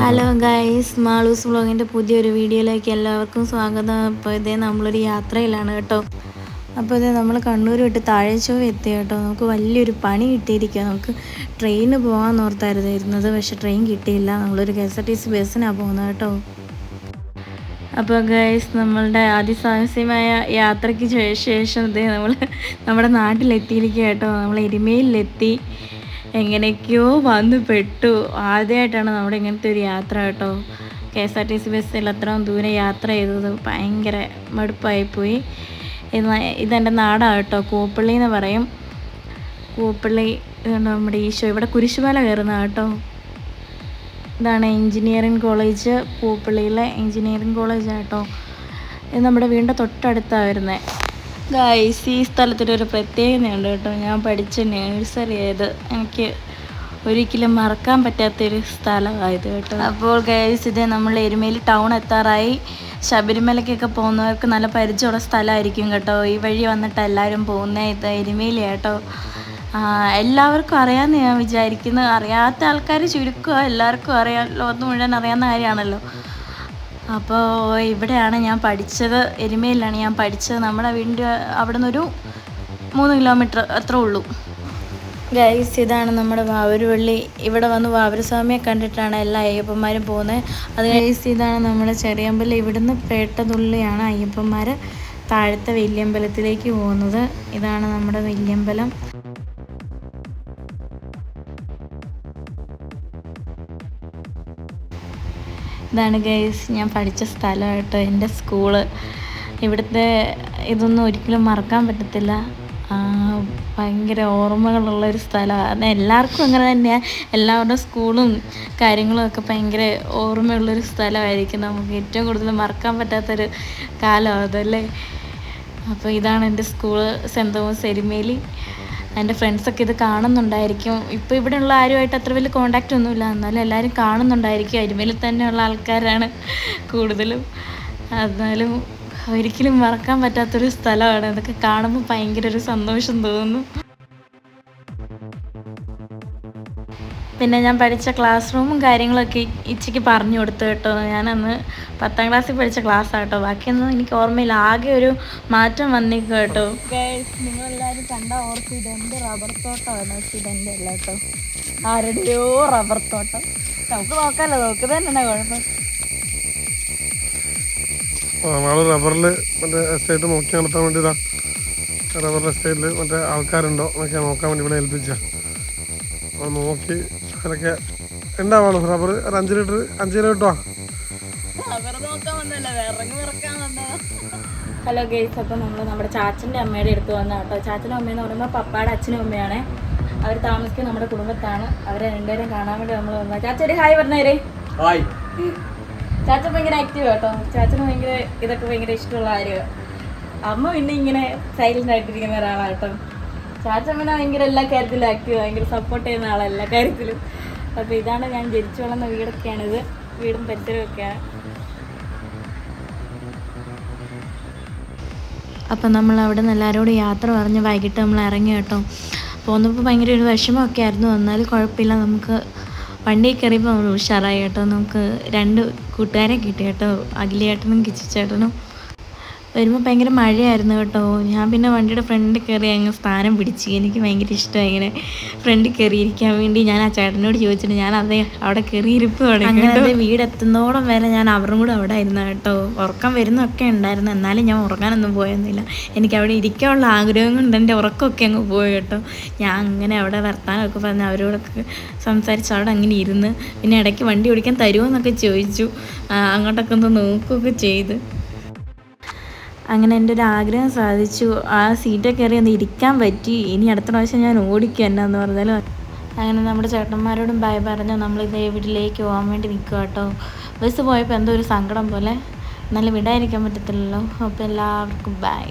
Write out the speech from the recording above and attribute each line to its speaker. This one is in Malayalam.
Speaker 1: ഹലോ ഗൈസ് മാളൂസ് വ്ളോഗിന്റെ പുതിയൊരു വീഡിയോയിലേക്ക് എല്ലാവർക്കും സ്വാഗതം. അപ്പോൾ ഇതേ നമ്മളൊരു യാത്രയിലാണ് കേട്ടോ. അപ്പോൾ ഇതേ നമ്മൾ കണ്ണൂർ വിട്ട് താഴേച്ചോ എത്തി കേട്ടോ. നമുക്ക് വലിയൊരു പണി കിട്ടിയിരിക്കുക നമുക്ക് ട്രെയിന് പോകാൻ ഓർത്തായിരുന്നു ഇരുന്നത് പക്ഷേ ട്രെയിൻ കിട്ടിയില്ല. നമ്മളൊരു K S R T C ബസ്സിനാണ് പോകുന്നത് കേട്ടോ. അപ്പോൾ ഗൈസ് നമ്മളുടെ അതിസാഹസ്യമായ യാത്രയ്ക്ക് ശേഷം ഇതേ നമ്മൾ നമ്മുടെ നാട്ടിലെത്തിയിരിക്കുക കേട്ടോ. നമ്മൾ എരുമയിലെത്തി എങ്ങനെയൊക്കെയോ വന്ന് പെട്ടു. ആദ്യമായിട്ടാണ് നമ്മുടെ ഇങ്ങനത്തെ ഒരു യാത്ര കേട്ടോ. K S R T C ബസ്സിൽ അത്രയും ദൂരെ യാത്ര ചെയ്തത് ഭയങ്കര മടുപ്പായിപ്പോയി ഇത് ഇതെന്റെ നാടാണ് കേട്ടോ. കൂപ്പള്ളി എന്ന് പറയും. കൂപ്പള്ളി നമ്മുടെ ഈശോ. ഇവിടെ കുരിശുമല കയറുന്ന കേട്ടോ. ഇതാണ് എഞ്ചിനീയറിംഗ് കോളേജ് പൂപ്പള്ളിയിലെ എഞ്ചിനീയറിംഗ് കോളേജ് കേട്ടോ ഇത് നമ്മുടെ വീടിന്റെ തൊട്ടടുത്താണ് വരുന്നത് ഗൈസ് ഈ സ്ഥലത്തിന്റെ ഒരു പ്രത്യേകതയുണ്ട് കേട്ടോ. ഞാൻ പഠിച്ച നേഴ്സറി ആയത് എനിക്ക് ഒരിക്കലും മറക്കാൻ പറ്റാത്തൊരു സ്ഥലമായത് കേട്ടോ. അപ്പോൾ ഗൈസ് ഇത് നമ്മൾ എരുമേലി ടൗൺ എത്താറായി. ശബരിമലയ്ക്കൊക്കെ പോകുന്നവർക്ക് നല്ല പരിചയമുള്ള സ്ഥലമായിരിക്കും കേട്ടോ. ഈ വഴി വന്നിട്ട് എല്ലാവരും പോകുന്നത് ഇത് എരുമേലി കേട്ടോ. എല്ലാവർക്കും അറിയാമെന്ന് ഞാൻ വിചാരിക്കുന്നു. അറിയാത്ത ആൾക്കാർ ചുരുക്കുക എല്ലാവർക്കും അറിയാം ലോകത്ത് മുഴുവൻ അറിയാവുന്ന കാര്യമാണല്ലോ. അപ്പോൾ ഇവിടെയാണ് ഞാൻ പഠിച്ചത് എരുമയിലാണ് ഞാൻ പഠിച്ചത്. നമ്മുടെ വീടിന്റെ അവിടെ നിന്നൊരു മൂന്ന് കിലോമീറ്റർ അത്ര ഉള്ളൂ. ഗൈസ് ഇതാണ് നമ്മുടെ വാവരുവള്ളി. ഇവിടെ വന്ന് വാവരസ്വാമിയെ കണ്ടിട്ടാണ് എല്ലാ അയ്യപ്പന്മാരും പോകുന്നത്. അത് ഗൈസ് ഇതാണ് നമ്മുടെ ചെറിയമ്പലം. ഇവിടുന്ന് പേട്ടതുള്ളിയാണ് അയ്യപ്പന്മാർ താഴത്തെ വലിയമ്പലത്തിലേക്ക് പോകുന്നത്. ഇതാണ് നമ്മുടെ വല്യമ്പലം. ഇതാണ് ഗൈസ് ഞാൻ പഠിച്ച സ്ഥലം കേട്ടോ എന്റെ സ്കൂൾ ഇവിടുത്തെ ഇതൊന്നും ഒരിക്കലും മറക്കാൻ പറ്റത്തില്ല. ഭയങ്കര ഓർമ്മകളുള്ള ഒരു സ്ഥലമാണ്. അത് എല്ലാവർക്കും അങ്ങനെ തന്നെയാണ് എല്ലാവരുടെ സ്കൂളും കാര്യങ്ങളും ഒക്കെ ഭയങ്കര ഓർമ്മയുള്ളൊരു സ്ഥലമായിരിക്കും. നമുക്ക് ഏറ്റവും കൂടുതൽ മറക്കാൻ പറ്റാത്തൊരു കാലം അതല്ലേ? അപ്പോൾ ഇതാണ് എന്റെ സ്കൂൾ സെന്റ് തോമസ് എരുമേലി. എന്റെ ഫ്രണ്ട്സൊക്കെ ഇത് കാണുന്നുണ്ടായിരിക്കും. ഇപ്പോൾ ഇവിടെയുള്ള ആരുമായിട്ട് അത്ര വലിയ കോണ്ടാക്റ്റ് ഒന്നുമില്ല. എന്നാലും എല്ലാവരും കാണുന്നുണ്ടായിരിക്കും. അരുമയിൽ തന്നെയുള്ള ആൾക്കാരാണ് കൂടുതലും. എന്നാലും ഒരിക്കലും മറക്കാൻ പറ്റാത്തൊരു സ്ഥലമാണ്. അതൊക്കെ കാണുമ്പോൾ ഭയങ്കര ഒരു സന്തോഷം തോന്നുന്നു. പിന്നെ ഞാൻ പഠിച്ച ക്ലാസ് റൂമും കാര്യങ്ങളൊക്കെ ഇച്ചയ്ക്ക് പറഞ്ഞു കൊടുത്തു കേട്ടോ. ഞാനന്ന് പത്താം ക്ലാസ്സിൽ പഠിച്ച ക്ലാസ് ആട്ടോ ബാക്കിയൊന്നും എനിക്ക് ഓർമ്മയില്ല. ആകെ ഒരു മാറ്റം വന്നിരിക്കും കേട്ടോ. നിങ്ങളെല്ലാവരും കണ്ട ഓർക്കും ഇതെന്റെ റബ്ബർ തോട്ടമാണ്? പക്ഷേ ഇതെന്റെ അല്ല കേട്ടോ. ആരുടെയോ റബ്ബർ തോട്ടം. നമുക്ക് നോക്കാമല്ലോ തന്നെ കുഴപ്പം?
Speaker 2: നമ്മൾ റബ്ബറിൽ മറ്റേ എസ്റ്റേറ്റ് നോക്കി നടത്താൻ വേണ്ടി ഇതാ റബ്ബർ എസ്റ്റേറ്റിൽ മറ്റേ ആൾക്കാരുണ്ടോ എന്നൊക്കെ നോക്കാൻ വേണ്ടി ഇവിടെ ഏൽപ്പിച്ചാൽ നോക്കി അതിലൊക്കെ ഉണ്ടാവാണോ റബ്ബർ ഒരു അഞ്ച് ലിറ്റർ അഞ്ച് കിലോ കിട്ടുവാ?
Speaker 1: ഹലോ ഗേസ് അപ്പോൾ നമ്മൾ നമ്മുടെ ചാച്ചന്റെ അമ്മയുടെ അടുത്ത് വന്ന കേട്ടോ. ചാച്ചന്റെ അമ്മയെന്ന് പറയുമ്പോൾ പപ്പായുടെ അച്ഛനും അമ്മയാണ്. അവർ താമസിക്കുന്നത് നമ്മുടെ കുടുംബത്താണ്. അവരെ രണ്ടുപേരും കാണാൻ വേണ്ടി നമ്മൾ വന്ന ചാച്ച ഒരു ഹായ് പറഞ്ഞേരേ. ചാച്ച ഭയങ്കര ആക്റ്റീവ് കേട്ടോ. ചാച്ചന് ഭയങ്കര ഇതൊക്കെ ഭയങ്കര ഇഷ്ടമുള്ള കാര്യമാണ് അമ്മ പിന്നെ ഇങ്ങനെ സൈലന്റ് ആയിട്ടിരിക്കുന്ന ഒരാളാട്ടോ കേട്ടോ. ചാച്ച പിന്നെ ഭയങ്കര എല്ലാ കാര്യത്തിലും ആക്റ്റീവ് ഭയങ്കര സപ്പോർട്ട് ചെയ്യുന്ന ആളാണ് എല്ലാ കാര്യത്തിലും. അപ്പോൾ ഇതാണ് ഞാൻ ജനിച്ചു വളർന്ന വീടൊക്കെയാണിത്. വീടും പരിസരവും ഒക്കെയാണ് അപ്പം നമ്മൾ അവിടെ നിന്ന് എല്ലാവരോടും യാത്ര പറഞ്ഞ് വൈകിട്ട് നമ്മൾ ഇറങ്ങി കേട്ടോ. പോന്നപ്പോൾ ഭയങ്കര ഒരു വിഷമമൊക്കെ ആയിരുന്നു. വന്നാൽ കുഴപ്പമില്ല. നമുക്ക് വണ്ടി കയറിയപ്പോൾ നമ്മൾ ഉഷാറായി കേട്ടോ. നമുക്ക് രണ്ട് കൂട്ടുകാരെ കിട്ടി കേട്ടോ. അഖിലേട്ടനും കിച്ചിച്ചേട്ടനും. വരുമ്പോൾ ഭയങ്കര മഴയായിരുന്നു കേട്ടോ. ഞാൻ പിന്നെ വണ്ടിയുടെ ഫ്രണ്ടിൽ കയറി അങ്ങ് സ്ഥാനം പിടിച്ച്. എനിക്ക് ഭയങ്കര ഇഷ്ടമായി ഇങ്ങനെ ഫ്രണ്ടിൽ കയറിയിരിക്കാൻ വേണ്ടി. ഞാൻ ആ ചേട്ടനോട് ചോദിച്ചിട്ട് ഞാൻ അതേ അവിടെ കയറി ഇരിപ്പുവാണ് അങ്ങനെ വീടെത്തുന്നോളം വരെ ഞാൻ അവരും കൂടെ അവിടെ ആയിരുന്നു കേട്ടോ. ഉറക്കം വരുന്നൊക്കെ ഉണ്ടായിരുന്നു. എന്നാലും ഞാൻ ഉറങ്ങാനൊന്നും പോയൊന്നുമില്ല. എനിക്ക് അവിടെ ഇരിക്കാനുള്ള ആഗ്രഹം കൊണ്ട് എന്റെ ഉറക്കമൊക്കെ അങ്ങ് പോയി കേട്ടോ. ഞാൻ അങ്ങനെ അവിടെ വർത്താനമൊക്കെ പറഞ്ഞ് അവരോടൊക്കെ സംസാരിച്ച് അവിടെ അങ്ങനെ ഇരുന്ന് പിന്നെ ഇടയ്ക്ക് വണ്ടി ഓടിക്കാൻ തരുമോ എന്നൊക്കെ ചോദിച്ചു. അങ്ങോട്ടൊക്കെ ഒന്ന് നോക്കുകയൊക്കെ ചെയ്ത്. അങ്ങനെ എന്റെ ഒരു ആഗ്രഹം സാധിച്ചു. ആ സീറ്റൊക്കെ കയറി ഒന്ന് ഇരിക്കാൻ പറ്റി. ഇനി അടുത്ത പ്രാവശ്യം ഞാൻ ഓടിക്കും എന്നാന്ന് പറഞ്ഞാലും. അങ്ങനെ നമ്മുടെ ചേട്ടന്മാരോടും ബൈ പറഞ്ഞു നമ്മൾ ഇതേ വീട്ടിലേക്ക് പോകാൻ വേണ്ടി നിൽക്കുക കേട്ടോ ബസ് പോയപ്പോൾ എന്തോ ഒരു സങ്കടം പോലെ നല്ല വിടാതിരിക്കാൻ പറ്റത്തില്ലല്ലോ. അപ്പോൾ എല്ലാവർക്കും ബൈ